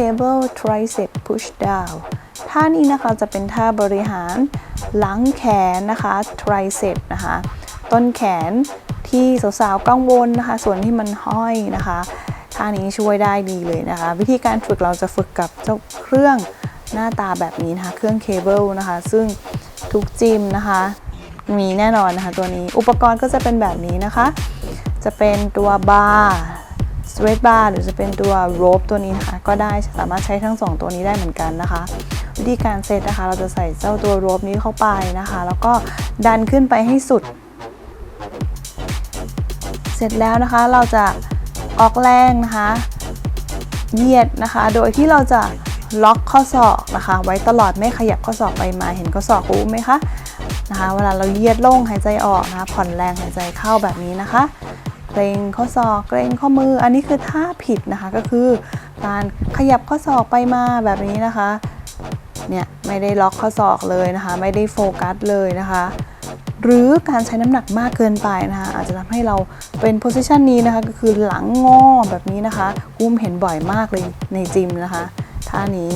cable tricep push down ท่านี้นะคะจะเป็นท่าบริหารหลังแขนนะคะ tricep นะคะ ต้นแขนที่สาวๆกังวลนะคะ ส่วนที่มันห้อยนะคะท่านี้ช่วยได้ดีเลยนะคะ วิธีการฝึกเราจะฝึกกับเจ้าเครื่องหน้าตาแบบนี้นะคะ เครื่องเคเบิลนะคะ ซึ่งทุกจิมนะคะ มีแน่นอนนะคะตัวนี้อุปกรณ์ก็จะเป็นแบบนี้นะคะ จะเป็นตัวบาร์ สเวตบาร์หรือจะเป็นตัวโรปตัวนี้นะคะก็ได้สามารถใช้ทั้ง 2 ตัวนี้ได้เหมือนกันนะคะ วิธีการเซตนะคะ เราจะใส่เจ้าตัวโรปนี้เข้าไปนะคะ แล้วก็ดันขึ้นไปให้สุด เสร็จแล้วนะคะเราจะออกแรงนะคะเหยียดนะคะ โดยที่เราจะล็อกข้อศอกนะคะ ไว้ตลอดไม่ขยับข้อศอกไปมาเห็นข้อศอกรู้ไหมคะนะคะ เวลาเราเหยียดลงหายใจออกนะคะผ่อนแรงหายใจเข้าแบบนี้นะคะ เกรงข้อศอกเกรงข้อมือ อันนี้คือท่าผิดนะคะก็คือการขยับข้อศอกไปมาแบบนี้นะคะเนี่ยไม่ได้ล็อกข้อศอกเลยนะคะ ไม่ได้โฟกัสเลยนะคะ หรือการใช้น้ำหนักมากเกินไปนะคะ อาจจะทำให้เราเป็นโพสิชันนี้นะคะก็คือหลังงอแบบนี้นะคะ กุ้มเห็นบ่อยมากเลยในจิมนะคะท่านี้